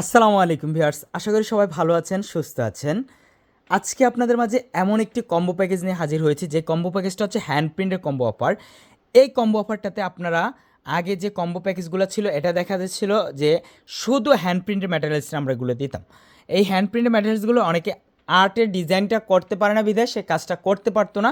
আসসালামু আলাইকুম ভিউয়ার্স, আশা করি সবাই ভালো আছেন, সুস্থ আছেন। আজকে আপনাদের মাঝে এমন একটি কম্বো প্যাকেজ নিয়ে হাজির হয়েছে, যে কম্বো প্যাকেজটা হচ্ছে হ্যান্ড প্রিন্টের কম্বো অফার এই কম্বো অফারটাতে আপনারা আগে যে কম্বো প্যাকেজগুলো ছিল, এটা দেখা যাচ্ছিল যে শুধু হ্যান্ড প্রিন্টের ম্যাটেরিয়ালস আমরা এগুলো দিতাম। এই হ্যান্ড প্রিন্টের ম্যাটেরিয়ালসগুলো অনেকে আর্টের ডিজাইনটা করতে পারে না বিধায় সে কাজটা করতে পারতো না।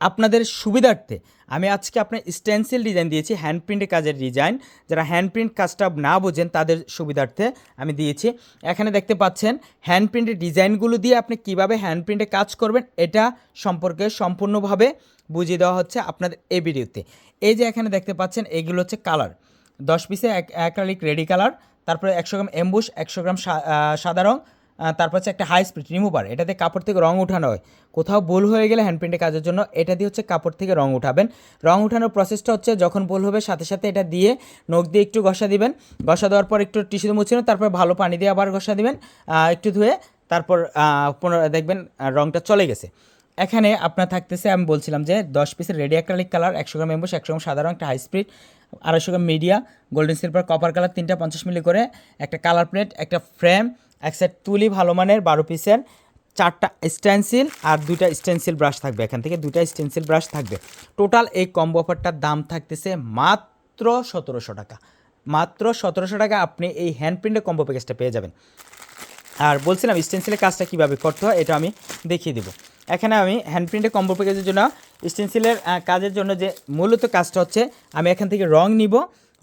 আপনাদের সুবিধার্থে আমি আজকে আপনার স্টেন্সিল ডিজাইন দিয়েছি হ্যান্ড প্রিন্টের কাজের ডিজাইন যারা হ্যান্ড প্রিন্ট কাজটা না বোঝেন তাদের সুবিধার্থে আমি দিয়েছি। এখানে দেখতে পাচ্ছেন হ্যান্ড প্রিন্টের ডিজাইনগুলো দিয়ে আপনি কীভাবে হ্যান্ড প্রিন্টে কাজ করবেন এটা সম্পর্কে সম্পূর্ণভাবে বুঝিয়ে দেওয়া হচ্ছে আপনাদের এই ভিডিওতে। এই যে এখানে দেখতে পাচ্ছেন এগুলো হচ্ছে কালার দশ পিসে এক অ্যাক্রালিক রেডি কালার তারপরে একশো গ্রাম এম্বুশ একশো গ্রাম সাদা রং আহ, তারপর হচ্ছে একটা হাই স্পিড রিমুভার এটা দিয়ে কাপড় থেকে রং উঠানো হয়। কোথাও বোল হয়ে গেলে হ্যান্ড প্রিন্টের কাজের জন্য এটা দিয়ে হচ্ছে কাপড় থেকে রং উঠাবেন। রং উঠানোর প্রসেসটা হচ্ছে যখন বোল হবে সাথে সাথে এটা দিয়ে নখ দিয়ে একটু ঘষা দিবেন। ঘষা দেওয়ার পর একটু টিস্যু মুছে তারপর ভালো পানি দিয়ে আবার ঘষা দিবেন একটু ধুয়ে তারপর পুনরায় দেখবেন রংটা চলে গেছে। এখানে আপনার থাকতেছে, আমি বলছিলাম যে দশ পিসের রেডি অ্যাক্রালিক কালার একশো গ্রাম এম্বুস একশো গ্রাম সাদা রং, একটা হাই স্পিড আড়াইশো gram media golden silver copper colour তিনটা পঞ্চাশ মিলি করে, একটা কালার প্লেট একটা ফ্রেম এক সেট তুলি ভালো মানের, বারো পিসের, চারটা স্টেন্সিল আর দুইটা স্টেন্সিল ব্রাশ থাকবে এখান থেকে, দুইটা স্টেন্সিল ব্রাশ থাকবে। টোটাল এই কম্বো অফারটার দাম থাকতেছে মাত্র সতেরোশো টাকা। মাত্র সতেরোশো টাকা আপনি এই হ্যান্ড প্রিন্টের কম্বো প্যাকেজটা পেয়ে যাবেন। আর বলছিলাম স্টেন্সিলের কাজটা কীভাবে করতে হয় এটা আমি দেখিয়ে দেবো। এখানে আমি হ্যান্ড প্রিন্টের কম্বো প্যাকেজের জন্য স্টেন্সিলের কাজের জন্য যে মূলত কাজটা হচ্ছে, আমি এখান থেকে রং নিব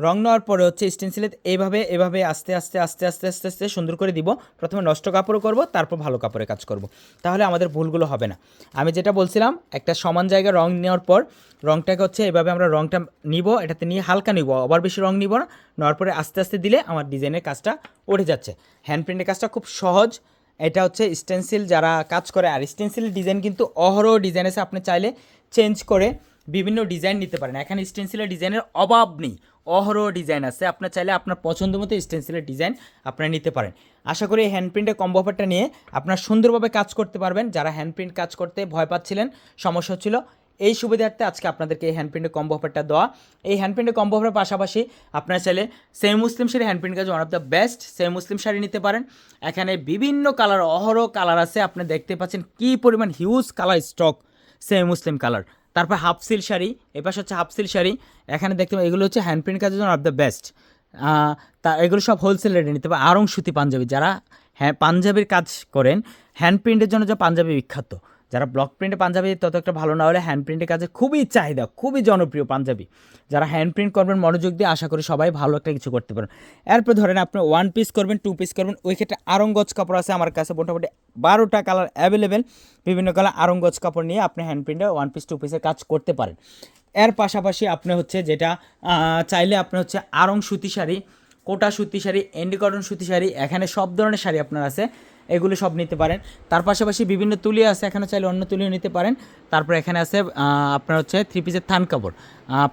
রং নেওয়ার পরে হচ্ছে স্টেন্সিলের এইভাবে এভাবে আস্তে আস্তে আস্তে আস্তে আস্তে আস্তে সুন্দর করে দিব। প্রথমে নষ্ট কাপড়ও করব, তারপর ভালো কাপড়ে কাজ করব। তাহলে আমাদের ভুলগুলো হবে না। আমি যেটা বলছিলাম, একটা সমান জায়গায় রং নেওয়ার পর রংটাকে হচ্ছে এভাবে আমরা রংটা নিব, এটাতে নিয়ে হালকা নিব, আবার বেশি রং নিব না। নেওয়ার পরে আস্তে আস্তে দিলে আমার ডিজাইনের কাজটা উঠে যাচ্ছে। হ্যান্ড প্রিন্টের কাজটা খুব সহজ। এটা হচ্ছে স্টেন্সিল যারা কাজ করে, আর স্টেন্সিলের ডিজাইন কিন্তু অহরহ ডিজাইন আছে। আপনি চাইলে চেঞ্জ করে বিভিন্ন ডিজাইন নিতে পারেন। এখানে স্টেন্সিলের ডিজাইনের অভাব নেই। অহরহ ডিজাইন আছে। আপনার চাইলে আপনার পছন্দ মতো স্টেন্সিলের ডিজাইন আপনারা নিতে পারেন। আশা করি এই হ্যান্ড প্রিন্টের নিয়ে আপনার সুন্দরভাবে কাজ করতে পারবেন। যারা হ্যান্ড প্রিন্ট কাজ করতে ভয় পাচ্ছিলেন, সমস্যা হচ্ছিল, এই সুবিধার্থে আজকে আপনাদেরকে এই হ্যান্ড প্রিন্টের কম্বো অফারটা দেওয়া। এই হ্যান্ড প্রিন্টের কম্বো অফারের পাশাপাশি আপনারা চাইলে semi muslin sari hand print কাজ one of the best semi muslin sari নিতে পারেন। এখানে বিভিন্ন কালার অহরহ কালার আছে। আপনি দেখতে পাচ্ছেন কী পরিমাণ huge colour stock semi muslin colour তারপর হাফ সিল শাড়ি, এপাশে হচ্ছে হাফ সিল শাড়ি, এখানে দেখতে পাবেন, এগুলো হচ্ছে হ্যান্ড প্রিন্ট কাজের জন্য অফ দ্য বেস্ট তা এগুলো সব হোলসেল রেটে নিতে পারে আরং সুতি পাঞ্জাবি, যারা হ্যাঁ পাঞ্জাবির কাজ করেন হ্যান্ড প্রিন্টের জন্য যে পাঞ্জাবি বিখ্যাত যারা ব্লক প্রিন্টে পাঞ্জাবি, তত একটা ভালো না হলে হ্যান্ড প্রিন্টের কাজে খুবই চাহিদা, খুবই জনপ্রিয় পাঞ্জাবি। যারা হ্যান্ড প্রিন্ট করবেন, মনোযোগ দিয়ে আশা করি সবাই ভালো একটা কিছু করতে পারেন এরপর ধরেন আপনি ওয়ান পিস করবেন টু পিস করবেন, ওই ক্ষেত্রে আরঙ্গজ কাপড় আছে আমার কাছে মোটামুটি বারোটা কালার অ্যাভেলেবেল বিভিন্ন কালার আরঙ্গজ কাপড় নিয়ে আপনি হ্যান্ড প্রিন্টে ওয়ান পিস টু পিসের কাজ করতে পারেন। এর পাশাপাশি আপনি হচ্ছে যেটা চাইলে আপনি হচ্ছে আরং সুতি শাড়ি কোটা সুতি শাড়ি, এন্ডি কটন সুতি শাড়ি, এখানে সব ধরনের শাড়ি আপনার আছে। এগুলো সব নিতে পারেন। তার পাশাপাশি বিভিন্ন তুলি আছে, এখানে চাইলে অন্য তুলিও নিতে পারেন। তারপর এখানে আছে আপনার হচ্ছে থ্রি পিসের থান কাপড়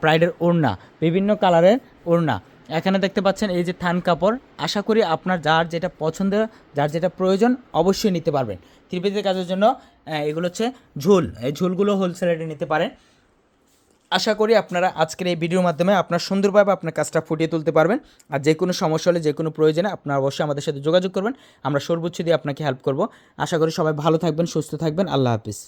প্রাইডের ওড়না, বিভিন্ন কালারের ওড়না। এখানে দেখতে পাচ্ছেন এই যে থান কাপড়। আশা করি আপনার যার যেটা পছন্দের যার যেটা প্রয়োজন, অবশ্যই নিতে পারবেন। থ্রি পিসের কাজের জন্য এগুলো হচ্ছে ঝুল। এই ঝুলগুলো হোলসেল রেটে নিতে পারেন। আশা করি আপনারা আজকের এই ভিডিওর মাধ্যমে আপনার সুন্দরভাবে আপনার কাজটা ফুটিয়ে তুলতে পারবেন। আর যে কোনো সমস্যা হলে, যে কোনো প্রয়োজনে আপনারা অবশ্যই আমাদের সাথে যোগাযোগ করবেন। আমরা সর্বোচ্চ দিয়ে আপনাকে হেল্প করব। আশা করি সবাই ভালো থাকবেন, সুস্থ থাকবেন। আল্লাহ হাফিজ।